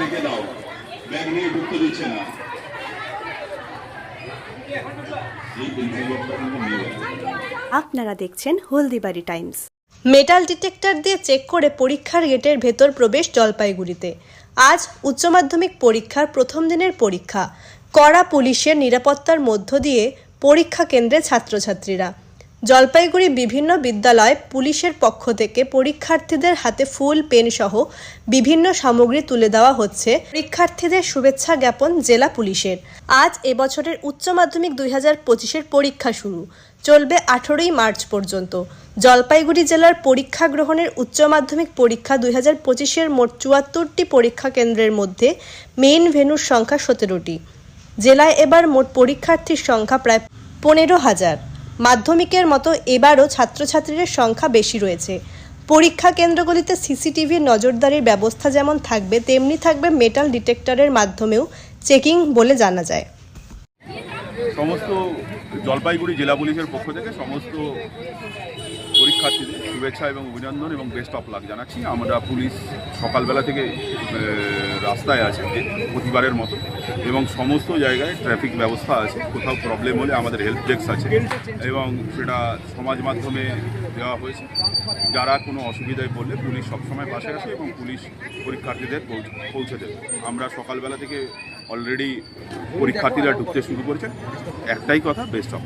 রেখে দাও ব্যাগ নিয়ে ঢুকতে দিচ্ছে না আপনারা দেখছেন হলদিবাড়ি টাইমস। মেটাল ডিটেক্টর দিয়ে চেক করে পরীক্ষার গেটের ভেতর প্রবেশ জলপাইগুড়িতে। আজ উচ্চ মাধ্যমিক পরীক্ষার প্রথম দিনের পরীক্ষা। কড়া পুলিশের নিরাপত্তার মধ্য দিয়ে পরীক্ষা কেন্দ্রে ছাত্রছাত্রীরা। জলপাইগুড়ি বিভিন্ন বিদ্যালয় পুলিশের পক্ষ থেকে পরীক্ষার্থীদের হাতে ফুল, পেন সহ বিভিন্ন সামগ্রী তুলে দেওয়া হচ্ছে। পরীক্ষার্থীদের শুভেচ্ছা জ্ঞাপন জেলা পুলিশের। আজ এবছরের উচ্চ মাধ্যমিক দুই হাজার পঁচিশের পরীক্ষা শুরু। চলবে আঠেরোই মার্চ পর্যন্ত। জলপাইগুড়ি জেলার পরীক্ষা গ্রহণের উচ্চ মাধ্যমিক পরীক্ষা দুই হাজার পঁচিশের মোট চুয়াত্তরটি পরীক্ষা কেন্দ্রের মধ্যে মেইন ভেন্যুর সংখ্যা সতেরোটি। জেলায় এবার মোট পরীক্ষার্থীর সংখ্যা প্রায় পনেরো হাজার। মাধ্যমিকের মতো এবারও ছাত্রছাত্রীদের সংখ্যা বেশি রয়েছে। পরীক্ষা কেন্দ্রগুলিতে সিসিটিভির নজরদারির ব্যবস্থা যেমন থাকবে, তেমনি থাকবে মেটাল ডিটেক্টরের মাধ্যমেও চেকিং বলে জানা যায়। সমস্ত জলপাইগুড়ি জেলা পুলিশের পক্ষ থেকে সমস্ত পরীক্ষার্থীদের শুভেচ্ছা এবং অভিনন্দন এবং বেস্ট অফ লাক জানাচ্ছি। আমরা পুলিশ সকালবেলা থেকে রাস্তায় আছে প্রতিবারের মতো। এবং সমস্ত জায়গায় ট্রাফিক ব্যবস্থা আছে। কোথাও প্রবলেম হলে আমাদের হেল্প ডেস্ক আছে। এবং সেটা সমাজ মাধ্যমে দেওয়া হয়েছে। যারা কোনো অসুবিধায় পড়লে পুলিশ সবসময় পাশে আছে এবং পুলিশ পরীক্ষার্থীদের পৌঁছ- দেবে আমরা সকালবেলা থেকে অলরেডি পরীক্ষার্থীরা ঢুকতে শুরু করেছে। একটাই কথা বেস্ট অফ